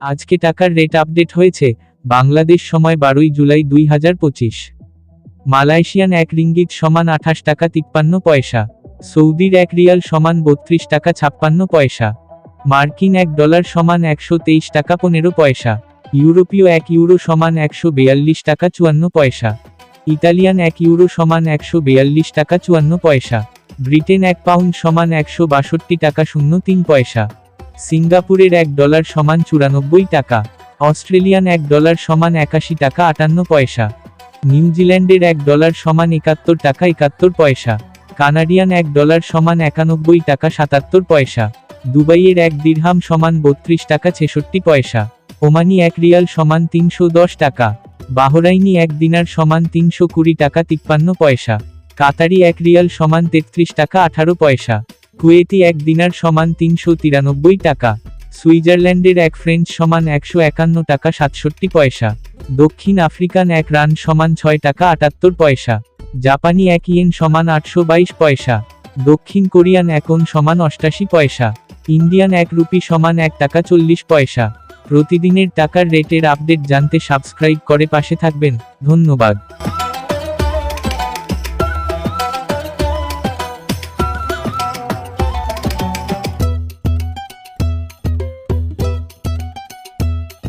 আজকে টাকার rate update হয়েছে, বাংলাদেশ সময় বারোই জুলাই দুই হাজার পঁচিশ। মালয়েশিয়ান এক রিঙ্গিত সমান আঠাশ টাকা তিপ্পান্ন পয়সা, সৌদির এক রিয়াল সমান বত্রিশ টাকা ছাপ্পান্ন পয়সা, মার্কিন এক ডলার সমান একশো তেইশ টাকা পনেরো পয়সা, ইউরোপীয় এক ইউরো সমান একশো বেয়াল্লিশ টাকা চুয়ান্ন পয়সা, ইতালিয়ান এক ইউরো সমান একশো বেয়াল্লিশ টাকা চুয়ান্ন পয়সা, ব্রিটেন এক পাউন্ড সমান একশো বাষট্টি টাকা শূন্য তিন পয়সা। সিঙ্গাপুরের এক ডলার সমান চুরানব্বই টাকা, অস্ট্রেলিয়ান এক ডলার সমান একাশি টাকা আটান্ন পয়সা নিউজিল্যান্ডের এক ডলার সমান একাত্তর টাকা একাত্তর পয়সা, কানাডিয়ান এক ডলার সমান একানব্বই টাকা সাতাত্তর পয়সা, দুবাইয়ের এক দিরহাম সমান বত্রিশ টাকা ছেষট্টি পয়সা, ওমানি এক রিয়াল সমান তিনশো দশ টাকা, বাহরাইনি এক দিনার সমান তিনশো কুড়ি টাকা তিপ্পান্ন পয়সা, কাতারি এক রিয়াল সমান তেত্রিশ টাকা আঠারো পয়সা। কুয়েতি এক দিনার সমান তিনশো তিরানব্বই টাকা, সুইজারল্যান্ডের এক ফ্রেঞ্চ সমান একশো একান্ন টাকা সাতষট্টি পয়সা, দক্ষিণ আফ্রিকান এক রান সমান ছয় টাকা আটাত্তর পয়সা, জাপানি এক ইয়েন সমান আটশো বাইশ পয়সা, দক্ষিণ কোরিয়ান একন সমান অষ্টাশি পয়সা, ইন্ডিয়ান এক রুপি সমান এক টাকা চল্লিশ পয়সা। প্রতিদিনের টাকার রেটের আপডেট জানতে সাবস্ক্রাইব করে পাশে থাকবেন, ধন্যবাদ।